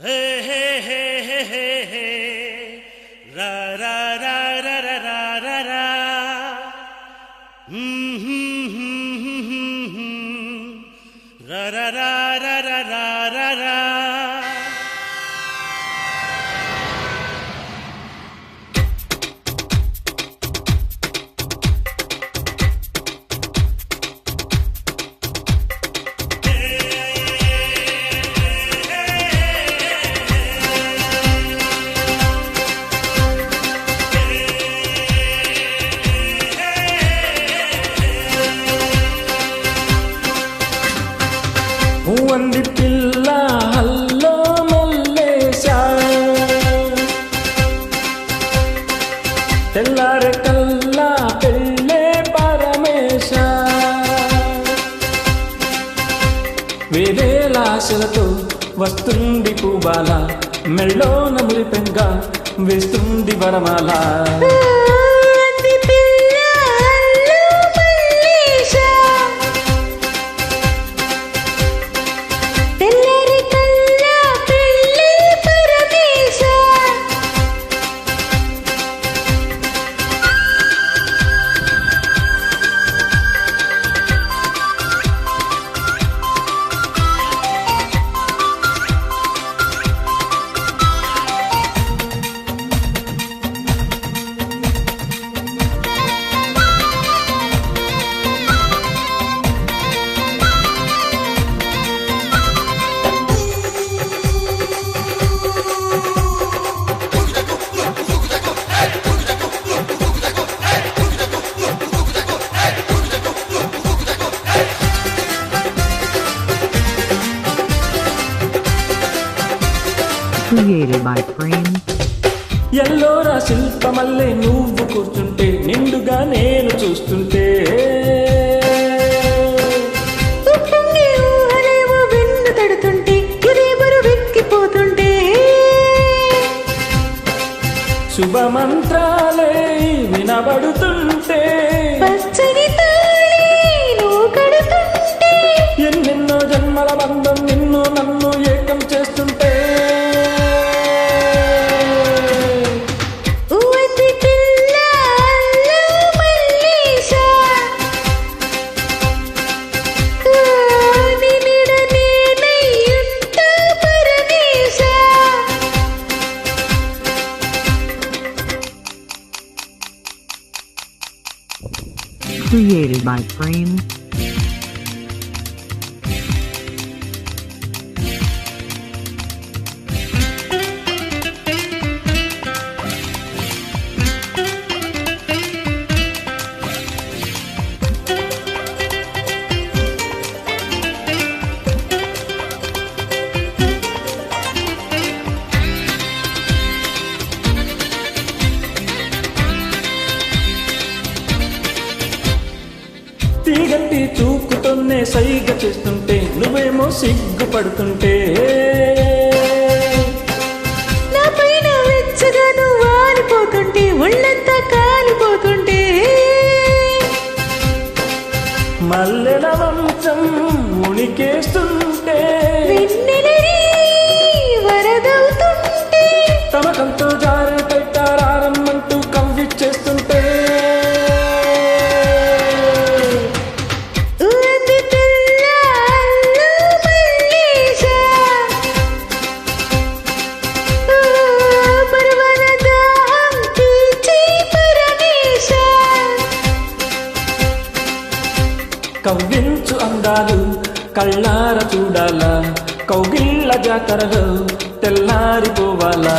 Hey, hey, hey, hey, hey, hey. Ra, ra, ra, ra, ra, ra, ra, ra. Mm-hmm, mm-hmm, mm-hmm. mm-hmm. Ra, ra, ra. వస్తుంది పూబాల మెళ్ళో నములి మురిపెంగా వేస్తుంది వరమాల. Created by Frame. Ellora శిల్పమల్లే నువ్వు కూర్చుంటే నిండుగా నేను చూస్తుంటే. వెక్కిపోతుంటే. శుభమంత్రాలే వినబడుతుంటే. పచ్చని Created by Frame. తీగంటి చూపుతోనే సైగ చేస్తుంటే నువ్వేమో సిగ్గుపడుతుంటే. నా పైన వెచ్చగా నువ్వు వాలిపోతుంటే ఒళ్ళంతా కాలిపోతుంటే. మల్లెల వంశం మునికేస్తుంటే కవ్వించు అందాలు కళ్ళార చూడాలా? కౌగిళ్ళ జాతరలో తెల్లారిపోవాలా?